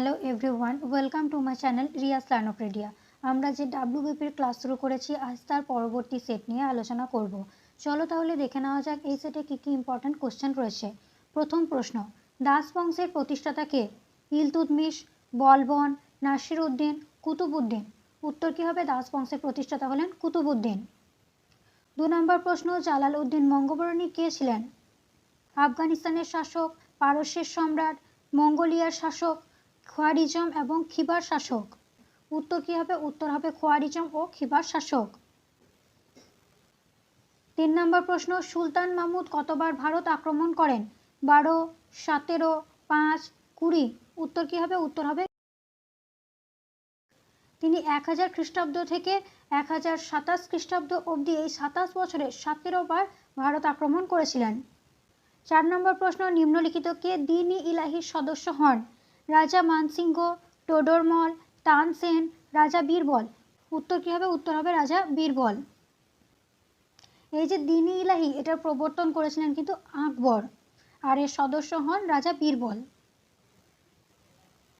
Hello everyone welcome to my channel Riyas লার্নোপ্রেডিয়া আমরা যে ডাব্লিউবিপির class শুরু করেছি, আজ তার পরবর্তী সেট নিয়ে আলোচনা করব। চলো তাহলে দেখে নেওয়া যাক এই সেটে কী কী ইম্পর্ট্যান্ট কোশ্চেন রয়েছে। প্রথম প্রশ্ন, দাস বংশের প্রতিষ্ঠাতা কে? ইলতুৎমিশ বলবন নাসির উদ্দিন কুতুবুদ্দিন। উত্তর কী হবে? দাস বংশের প্রতিষ্ঠাতা হলেন কুতুবুদ্দিন। দু নম্বর প্রশ্ন, জালাল উদ্দিন বঙ্গবরণী কে ছিলেন? আফগানিস্তানের শাসক, পারস্যের সম্রাট, মঙ্গোলিয়ার শাসক খোয়ারিজম এবং খিবার শাসক। উত্তর কী হবে? উত্তর হবে খোয়ারিজম ও খিবার শাসক। তিন নম্বর প্রশ্ন, সুলতান মাহমুদ কতবার ভারত আক্রমণ করেন? বারো, সতেরো, পাঁচ, কুড়ি। উত্তর কী হবে? উত্তর হবে তিনি এক হাজার খ্রিস্টাব্দ থেকে এক হাজার সাতাশ খ্রিস্টাব্দ অবধি এই সাতাশ বছরে সতেরো বার ভারত আক্রমণ করেছিলেন। চার নম্বর প্রশ্ন, নিম্নলিখিত কে দিন ইলাহির সদস্য হন? রাজা মানসিংহ, টোডরমল, তানসেন, রাজা বীরবল। উত্তর কী হবে? উত্তর হবে রাজা বীরবল। এই যে দিনী ইলাহি, এটার প্রবর্তন করেছিলেন কিন্তু আকবর। আর এর সদস্য হন রাজা বীরবল।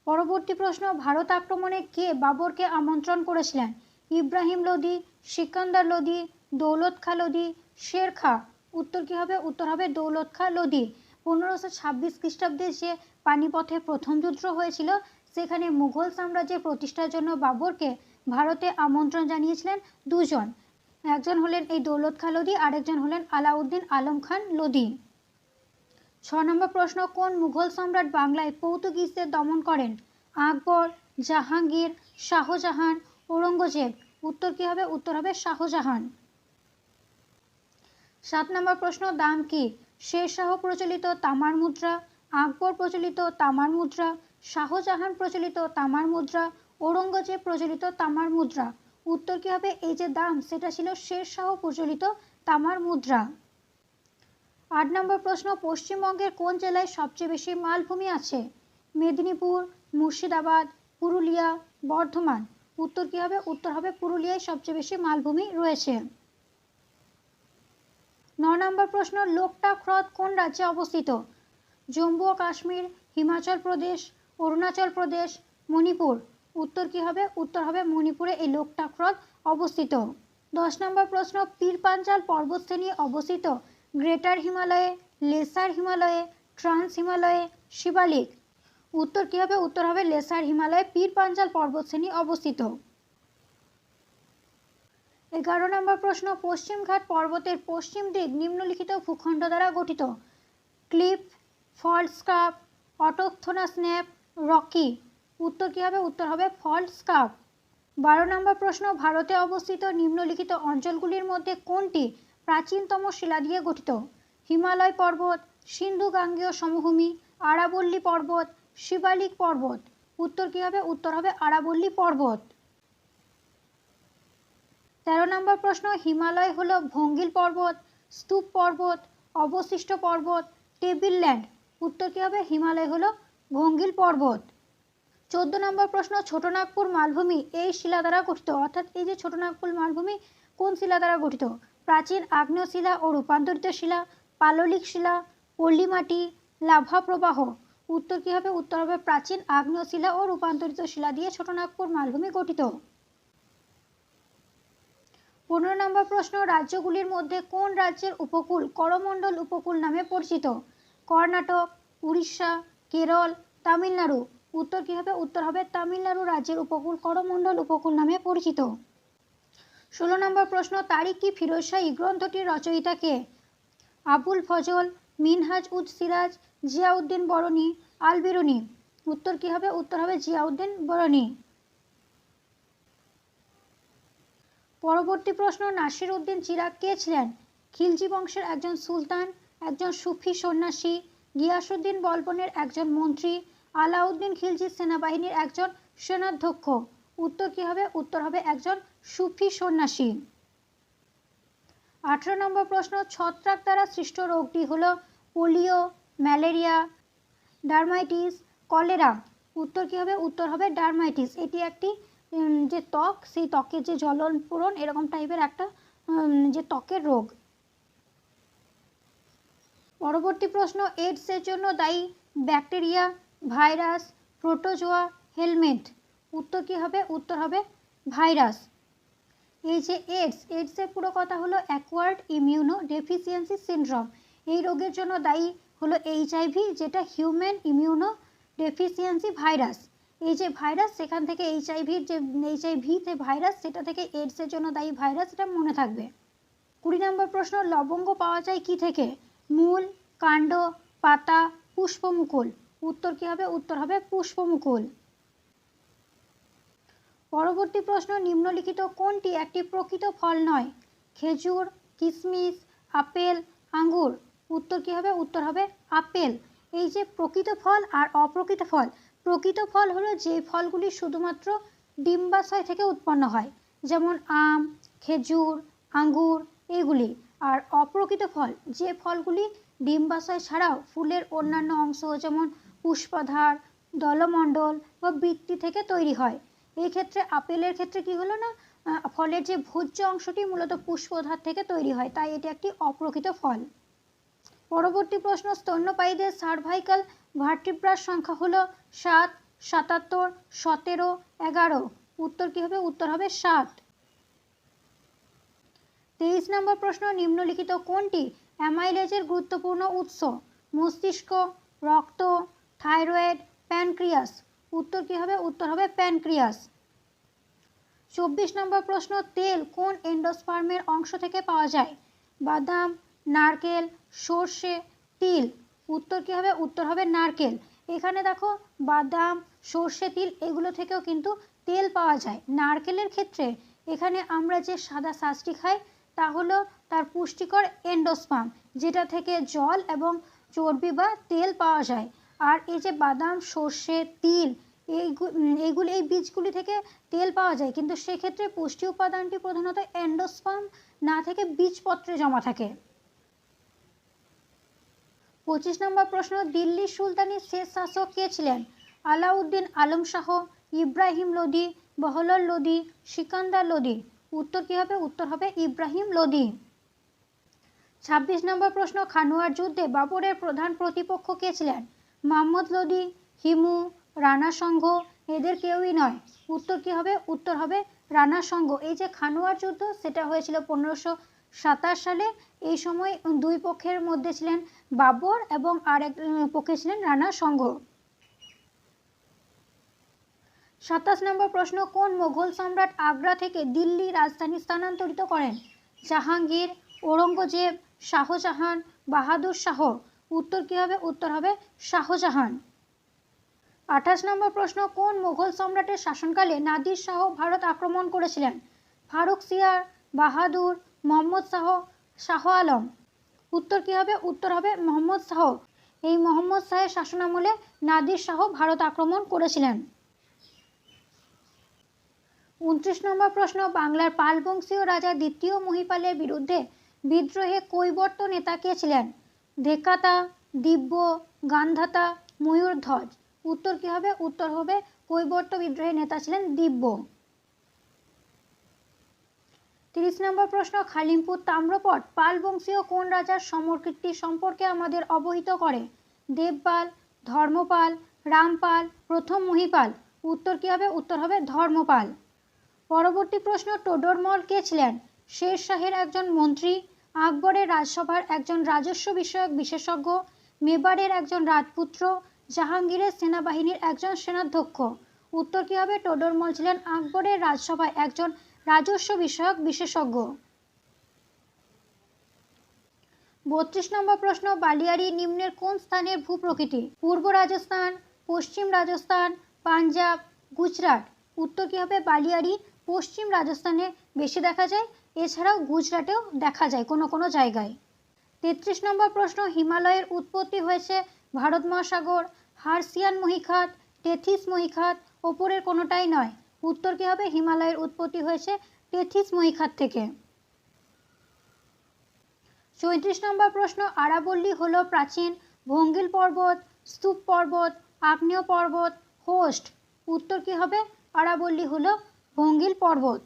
পরবর্তী প্রশ্ন, ভারত আক্রমণে কে বাবরকে আমন্ত্রণ করেছিলেন? ইব্রাহিম লোদি সিকান্দার লোদি দৌলত খা লোদি শের খা। উত্তর কী হবে? উত্তর হবে দৌলত খা লোদি পনেরোশো ছাব্বিশ খ্রিস্টাব্দে যে পানিপথে প্রথম যুদ্ধ হয়েছিল, সেখানে মুঘল সাম্রাজ্যের প্রতিষ্ঠার জন্য বাবরকে ভারতে আমন্ত্রণ জানিয়েছিলেন দুজন। একজন হলেন এই দৌলত খা লোদি আরেকজন হলেন আলাউদ্দিন আলম খান লোদি। ছ নম্বর প্রশ্ন, কোন মুঘল সম্রাট বাংলায় পর্তুগিজদের দমন করেন? আকবর, জাহাঙ্গীর, শাহজাহান, ঔরঙ্গজেব। উত্তর কী হবে? উত্তর হবে শাহজাহান। সাত নম্বর প্রশ্ন, দাম কি? শেরশাহ প্রচলিত তামার মুদ্রা, আকবর প্রচলিত তামার মুদ্রা, শাহজাহান প্রচলিত তামার মুদ্রা, ঔরঙ্গজেব প্রচলিত তামার মুদ্রা। উত্তর কী হবে? এই যে দাম, সেটা ছিল শেরশাহ প্রচলিত তামার মুদ্রা। আট নম্বর প্রশ্ন, পশ্চিমবঙ্গের কোন জেলায় সবচেয়ে বেশি মালভূমি আছে? মেদিনীপুর, মুর্শিদাবাদ, পুরুলিয়া, বর্ধমান। উত্তর কী হবে? উত্তর হবে পুরুলিয়ায় সবচেয়ে বেশি মালভূমি রয়েছে। ন নম্বর প্রশ্ন লোকটাক হ্রদ কোন রাজ্যে অবস্থিত? জম্মু ও কাশ্মীর, হিমাচল প্রদেশ, অরুণাচল প্রদেশ, মণিপুর। উত্তর কী হবে? উত্তর হবে মণিপুরে এই লোকটাক হ্রদ অবস্থিত। দশ নম্বর প্রশ্ন পীরপাঞ্জাল পর্বতশ্রেণী অবস্থিত? গ্রেটার হিমালয়ে, লেসার হিমালয়ে, ট্রান্স হিমালয়ে, শিবালিক। উত্তর কী হবে? উত্তর হবে লেসার হিমালয়ে পীর পাঞ্জাল পর্বতশ্রেণী অবস্থিত। এগারো নম্বর প্রশ্ন পশ্চিমঘাট পর্বতের পশ্চিম দিক নিম্নলিখিত ভূখণ্ড দ্বারা গঠিত। Klippe fault scarp autochthonous nappe, rocky. উত্তর কী হবে? উত্তর হবে ফল্ট স্কাপ বারো নম্বর প্রশ্ন, ভারতে অবস্থিত নিম্নলিখিত অঞ্চলগুলির মধ্যে কোনটি প্রাচীনতম শিলা দিয়ে গঠিত? হিমালয় পর্বত সিন্ধু গাঙ্গেয় সমভূমি, আরাবল্লী পর্বত, শিবালিক পর্বত। উত্তর কী হবে? উত্তর হবে আরাবল্লী পর্বত। তেরো নম্বর প্রশ্ন, হিমালয় হলো ভঙ্গিল পর্বত, স্তূপ পর্বত, অবশিষ্ট পর্বত, টেবিল ল্যান্ড। উত্তর কী হবে? হিমালয় হলো ভঙ্গিল পর্বত। চোদ্দ নম্বর প্রশ্ন, ছোটনাগপুর মালভূমি এই শিলা দ্বারা গঠিত? অর্থাৎ এই যে ছোটনাগপুর মালভূমি, কোন শিলা দ্বারা গঠিত? প্রাচীন আগ্নেয় শিলা ও রূপান্তরিত শিলা, পাললিক শিলা, পল্লী মাটি, লাভা প্রবাহ। উত্তর কী হবে? উত্তর হবে প্রাচীন আগ্নেয় শিলা ও রূপান্তরিত শিলা দিয়ে ছোটনাগপুর মালভূমি গঠিত। পনেরো নম্বর প্রশ্ন, রাজ্যগুলির মধ্যে কোন রাজ্যের উপকূল করমণ্ডল উপকূল নামে পরিচিত? কর্ণাটক, উড়িষ্যা, কেরল, তামিলনাড়ু। উত্তর কী হবে উত্তর হবে তামিলনাড়ু রাজ্যের উপকূল করমণ্ডল উপকূল নামে পরিচিত। ষোলো নম্বর প্রশ্ন তারিকি ফিরোজ শাহী গ্রন্থটির রচয়িতা কে? আবুল ফজল, মিনহাজ উদ সিরাজ, জিয়াউদ্দিন বরণী, আল বিরুনি। উত্তর কী হবে উত্তর হবে জিয়াউদ্দিন বরণী। পরবর্তী প্রশ্ন, নাসির উদ্দিন চিরাগ কে ছিলেন? খিলজি বংশের একজন সুলতান, একজন সুফি সন্ন্যাসী গিয়াসুদ্দিন বলবনের একজন মন্ত্রী, আলাউদ্দিন খিলজির সেনাবাহিনীর একজন সেনাধ্যক্ষ। উত্তর কী হবে? উত্তর হবে একজন সুফি সন্ন্যাসী। আঠেরো নম্বর প্রশ্ন, ছত্রাক দ্বারা সৃষ্ট রোগটি হলো পোলিও, ম্যালেরিয়া, ডার্মাইটিস, কলেরা। উত্তর কী হবে? উত্তর হবে ডার্মাইটিস। এটি একটি যে ত্বক, সেই ত্বকের যে জ্বলন পূরণ, এরকম টাইপের একটা যে ত্বকের রোগ। পরবর্তী প্রশ্ন এইডসের জন্য দায়ী ব্যাকটেরিয়া ভাইরাস প্রোটোজোয়া হেলমেট উত্তর কী হবে? উত্তর হবে ভাইরাস এই যে এইডস এইডসের পুরো কথা হলো অ্যাকোয়ার্ড ইমিউনো ডেফিসিয়েন্সি সিনড্রোম এই রোগের জন্য দায়ী হলো এইচআইভি যেটা হিউম্যান ইমিউনো ডেফিসিয়েন্সি ভাইরাস এই যে ভাইরাস, সেখান থেকে এইচআইভির যে এইচআইভি যে ভাইরাস, সেটা থেকে এইডসের জন্য দায়ী ভাইরাস, এটা মনে থাকবে। কুড়ি নম্বর প্রশ্ন, লবঙ্গ পাওয়া যায় কি থেকে? মূল, কাণ্ড, পাতা, পুষ্পমুকুল। উত্তর কী হবে? উত্তর হবে পুষ্পমুকুল। পরবর্তী প্রশ্ন, নিম্নলিখিত কোনটি একটি প্রকৃত ফল নয়? খেজুর কিশমিশ আপেল, আঙ্গুর। উত্তর কী হবে? উত্তর হবে আপেল। এই যে প্রকৃত ফল আর অপ্রকৃত ফল প্রকৃত ফল হলো যে ফলগুলি শুধুমাত্র ডিম্বাশয় থেকে উৎপন্ন হয়, যেমন আম, খেজুর, আঙ্গুর এগুলি। আর অপ্রকৃত ফল, যে ফলগুলি ডিম্বাশয় ছাড়াও ফুলের অন্যান্য অংশ যেমন পুষ্পাধার, দলমণ্ডল বা বৃত্তি থেকে তৈরি হয়। এই ক্ষেত্রে আপেলের ক্ষেত্রে কি হলো না? ফলের যে ভোজ্য অংশটি মূলত পুষ্পধার থেকে তৈরি হয়, তাই এটি একটি অপ্রকৃত ফল। পরবর্তী প্রশ্ন, স্তন্যপায়ীদের সার্ভাইকাল ভার্টিব্রাস সংখ্যা হলো সাত, সাতাত্তর, সতেরো, এগারো। উত্তর কী হবে? উত্তর হবে সাত। তেইশ নম্বর প্রশ্ন, নিম্নলিখিত কোনটি অ্যামাইলেজের গুরুত্বপূর্ণ উৎস? মস্তিষ্ক, রক্ত, থাইরয়েড, প্যানক্রিয়াস। উত্তর কী হবে? উত্তর হবে প্যানক্রিয়াস। চব্বিশ নম্বর প্রশ্ন, তেল কোন এন্ডোস্পার্মের অংশ থেকে পাওয়া যায়? বাদাম, নারকেল, সর্ষে, তিল। উত্তর কী হবে? উত্তর হবে নারকেল। এখানে দেখো বাদাম, সর্ষে, তিল, এগুলো থেকেও কিন্তু তেল পাওয়া যায় নারকেলের ক্ষেত্রে। এখানে আমরা যে সাদা শাঁসটি খাই, তা হলো তার পুষ্টিকর এন্ডোস্পাম যেটা থেকে জল এবং চর্বি বা তেল পাওয়া যায়। আর এই যে বাদাম, সর্ষে, তিল এইগুলি, এই বীজগুলি থেকে তেল পাওয়া যায়। কিন্তু সেক্ষেত্রে পুষ্টি উপাদানটি প্রধানত এন্ডোস্পাম না থেকে বীজপত্রে জমা থাকে। পঁচিশ নম্বর প্রশ্ন দিল্লি সুলতানের শেষ শাসক কে ছিলেন? আলাউদ্দিন আলম শাহ, ইব্রাহিম লোদি, বহলল লোদি, সিকান্দার লোদি। উত্তর কী হবে? উত্তর হবে ইব্রাহিম লোদি। ছাব্বিশ নম্বর প্রশ্ন, খানুয়ার যুদ্ধে বাবরের প্রধান প্রতিপক্ষ কে ছিলেন? মোহাম্মদ লোদি, হিমু, রানা সংঘ এদের কেউই নয়। উত্তর কী হবে? উত্তর হবে রানা সংঘ এই যে খানোয়ার যুদ্ধ, সেটা হয়েছিল পনেরোশো সাতাশ সালে। এই সময় দুই পক্ষের মধ্যে ছিলেন বাবর এবং আরেক পক্ষে ছিলেন রানা সংঘ সাতাশ নম্বর প্রশ্ন, কোন মোগল সম্রাট আগ্রা থেকে দিল্লি রাজধানী স্থানান্তরিত করেন? জাহাঙ্গীর, ঔরঙ্গজেব, শাহজাহান, বাহাদুর শাহ। উত্তর কী হবে? উত্তর হবে শাহজাহান। আঠাশ নম্বর প্রশ্ন, কোন মোগল সম্রাটের শাসনকালে নাদির শাহ ভারত আক্রমণ করেছিলেন? ফারুক সিয়ার, বাহাদুর, মোহাম্মদ শাহ শাহ আলম। উত্তর কী হবে? উত্তর হবে মোহাম্মদ শাহ। এই মোহাম্মদ শাহের শাসনামলে নাদির শাহ ভারত আক্রমণ করেছিলেন। উনত্রিশ নম্বর প্রশ্ন, বাংলার পাল বংশীয় রাজা দ্বিতীয় মহিপালের বিরুদ্ধে বিদ্রোহে কৈবর্ত নেতা কে ছিলেন? ধেকাতা, দিব্য, গান্ধাতা, ময়ূরধ্বজ। উত্তর কী হবে? উত্তর হবে কৈবর্ত বিদ্রোহের নেতা ছিলেন দিব্য। তিরিশ নম্বর প্রশ্ন, খালিমপুর তাম্রপট পাল বংশীয় কোন রাজার সমরকীর্তি সম্পর্কে আমাদের অবহিত করে? দেবপাল, ধর্মপাল, রামপাল, প্রথম মহিপাল। উত্তর কী হবে? উত্তর হবে ধর্মপাল। পরবর্তী প্রশ্ন, টোডরমল কে ছিলেন? শের শাহের একজন মন্ত্রী, আকবরের রাজসভার একজন রাজস্ব বিষয়ক বিশেষজ্ঞ মেবারের একজন রাজপুত্র জাহাঙ্গীরের সেনাবাহিনীর একজন সেনাধ্যক্ষ। উত্তর কী হবে টোডরমল ছিলেন? আকবরের রাজসভায় একজন রাজস্ব বিষয়ক বিশেষজ্ঞ। বত্রিশ নম্বর প্রশ্ন বালিয়ারি নিম্নের কোন স্থানের ভূপ্রকৃতি? পূর্ব রাজস্থান, পশ্চিম রাজস্থান, পাঞ্জাব, গুজরাট। উত্তর কী হবে বালিয়ারি পশ্চিম রাজস্থানে বেশি দেখা যায়? এছাড়াও গুজরাটেও দেখা যায় কোনো কোনো জায়গায়। তেত্রিশ নম্বর প্রশ্ন, হিমালয়ের উৎপত্তি হয়েছে ভারত মহাসাগর। হার্সিয়ান মহিখাত, টেথিস মহিখাত ওপরের কোনোটাই নয়। উত্তর কী হবে? হিমালয়ের উৎপত্তি হয়েছে টেথিস মহিখাত থেকে। চৌত্রিশ নম্বর প্রশ্ন, আরাবল্লী হল প্রাচীন ভঙ্গিল পর্বত, স্তূপ পর্বত, আগ্নেয় পর্বত, হোস্ট। উত্তর কী হবে? আরাবল্লী হল ভঙ্গিল পর্বত।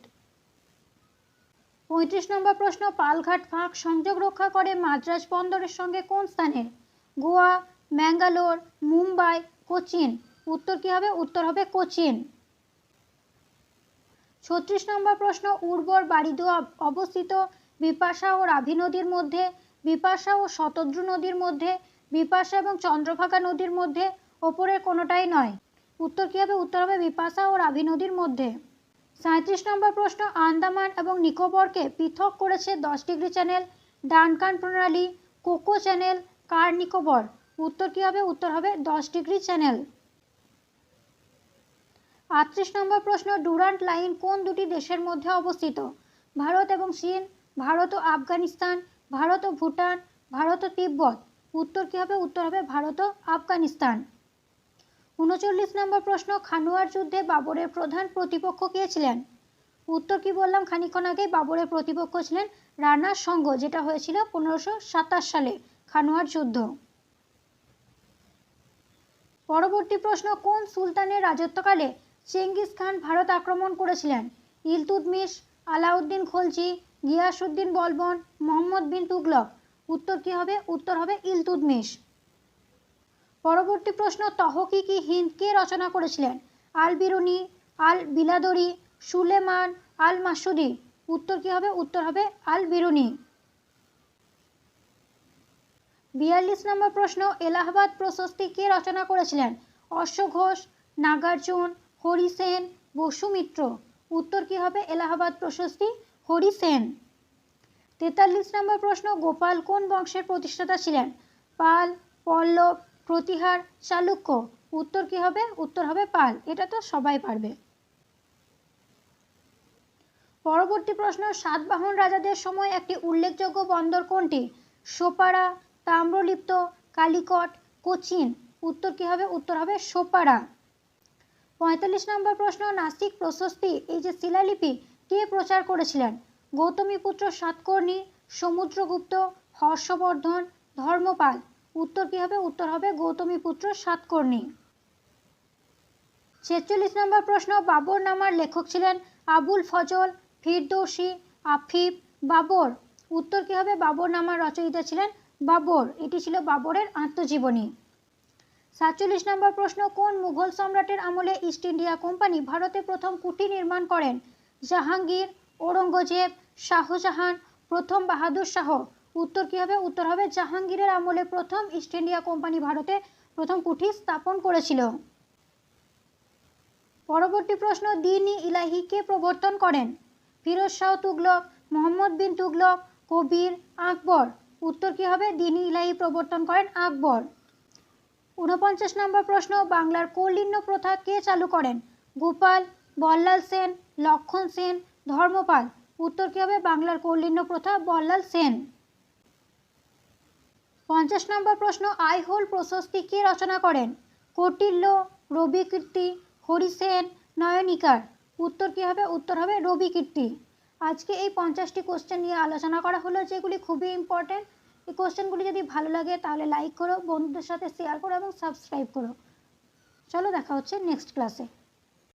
পঁয়ত্রিশ নম্বর প্রশ্ন, পালঘাট ফাঁক সংযোগ রক্ষা করে মাদ্রাজ বন্দরের সঙ্গে কোন স্থানে? গোয়া ম্যাঙ্গালোর মুম্বাই, কোচিন। উত্তর কী হবে? উত্তর হবে কোচিন। ছত্রিশ নম্বর প্রশ্ন, উর্বর বারিদু অবস্থিত বিপাশা ও রাভি নদীর মধ্যে, বিপাশা ও শতদ্রু নদীর মধ্যে, বিপাশা এবং চন্দ্রভাগা নদীর মধ্যে, ওপরের কোনোটাই নয়। উত্তর কী হবে? উত্তর হবে বিপাশা ও রাভি নদীর মধ্যে। সাঁত্রিশ নম্বর প্রশ্ন, আন্দামান এবং নিকোবরকে পৃথক করেছে দশ ডিগ্রি চ্যানেল ডানকান প্রণালী, কোকো চ্যানেল, কার নিকোবর? উত্তর কী হবে? উত্তর হবে দশ ডিগ্রি চ্যানেল। আটত্রিশ নম্বর প্রশ্ন, ডুরান্ট লাইন কোন দুটি দেশের মধ্যে অবস্থিত? ভারত এবং চীন, ভারত ও আফগানিস্তান, ভারত ও ভুটান, ভারত ও তিব্বত। উত্তর কী হবে? উত্তর হবে ভারত ও আফগানিস্তান। উনচল্লিশ নম্বর প্রশ্ন, খানুয়ার যুদ্ধে বাবরের প্রধান প্রতিপক্ষ কে ছিলেন? উত্তর কি বললাম খানিক্ষণ আগেই বাবরের প্রতিপক্ষ ছিলেন রানার সঙ্গ যেটা হয়েছিল পনেরোশো সাতাশ সালে, খানুয়ার যুদ্ধ। পরবর্তী প্রশ্ন, কোন সুলতানের রাজত্বকালে চেঙ্গিস খান ভারত আক্রমণ করেছিলেন? ইলতুৎমিশ আলাউদ্দিন খলজি গিয়াসুদ্দিন বলবন, মোহাম্মদ বিন তুগলক। উত্তর কি হবে? উত্তর হবে ইলতুৎমিশ পরবর্তী প্রশ্ন হিন্দ কে রচনা করেছিলেন? আল বিরুনি আল বিলাদরি সুলেমান আল মাসুদি উত্তর কি হবে? উত্তর হবে আল বিরুনি বিয়াল্লিশ নম্বর প্রশ্ন, এলাহাবাদ প্রশস্তি কে রচনা করেছিলেন? অশ্ব ঘোষ, নাগার্জুন, হরি সেন, বসু উত্তর কি হবে? এলাহাবাদ প্রশস্তি, হরি সেন। তেতাল্লিশ নম্বর প্রশ্ন, গোপাল কোন বংশের প্রতিষ্ঠাতা ছিলেন? পাল, পল্লব, প্রতিহার চালুক্য উত্তর কি হবে? উত্তর হবে পাল। এটা তো সবাই পারবে। পরবর্তী প্রশ্ন সাতবাহন রাজাদের সময় একটি উল্লেখযোগ্য বন্দর কোনটি? সোপারা তাম্রলিপ্ত, কালিকট, কোচিন। উত্তর কি হবে? উত্তর হবে সোপারা। পঁয়তাল্লিশ নম্বর প্রশ্ন নাসিক প্রশস্তি। এই যে শিলালিপি, কে প্রচার করেছিলেন? গৌতমীপুত্র সাতকর্ণী, সমুদ্রগুপ্ত, হর্ষবর্ধন, ধর্মপাল। উত্তর কি হবে? উত্তর হবে গৌতমীপুত্র সাতকর্ণী। ছেচল্লিশ নম্বর প্রশ্ন বাবর নামার লেখক ছিলেন আবুল ফজল, ফিরদৌসি, আফিফ, বাবর। উত্তর কি হবে? বাবর নামার রচয়িতা ছিলেন বাবর, এটি ছিল বাবরের আত্মজীবনী। সাতচল্লিশ নম্বর প্রশ্ন, কোন মুঘল সম্রাটের আমলে ইস্ট ইন্ডিয়া কোম্পানি ভারতে প্রথম কুঠি নির্মাণ করেন? জাহাঙ্গীর, ঔরঙ্গজেব, শাহজাহান, প্রথম বাহাদুর শাহ। উত্তর কি হবে? উত্তর হবে জাহাঙ্গীরের আমলে প্রথম ইস্ট ইন্ডিয়া কোম্পানি ভারতে প্রথম কুঠি স্থাপন করেছিল। পরবর্তী প্রশ্ন, দিন ই ইলাহি কে প্রবর্তন করেন? ফিরোজ শাহ তুগলক, মোহাম্মদ বিন তুগলক, কবির আকবর। উত্তর কি হবে? দিন ইলাহি প্রবর্তন করেন আকবর। ঊনপঞ্চাশ নম্বর প্রশ্ন, বাংলার কৌলিন্য প্রথা কে চালু করেন? গোপাল, বল্লাল সেন, লক্ষণ সেন, ধর্মপাল। উত্তর কি হবে? বাংলার কৌলিন্য প্রথা, বল্লাল সেন। পঞ্চাশ নম্বর প্রশ্ন, আইহোল প্রশস্তি কে রচনা করেন? কৌটিল্য, রবি কীর্তি, হরিসেন, নয়নিকার। উত্তর কী হবে? উত্তর হবে রবি কীর্তি। আজকে এই পঞ্চাশটি কোশ্চেন নিয়ে আলোচনা করা হলো, যেগুলি খুবই ইম্পর্টেন্ট এই কোশ্চেনগুলি যদি ভালো লাগে, তাহলে লাইক করো, বন্ধুদের সাথে শেয়ার করো এবং সাবস্ক্রাইব করো। চলো দেখা হচ্ছে নেক্সট ক্লাসে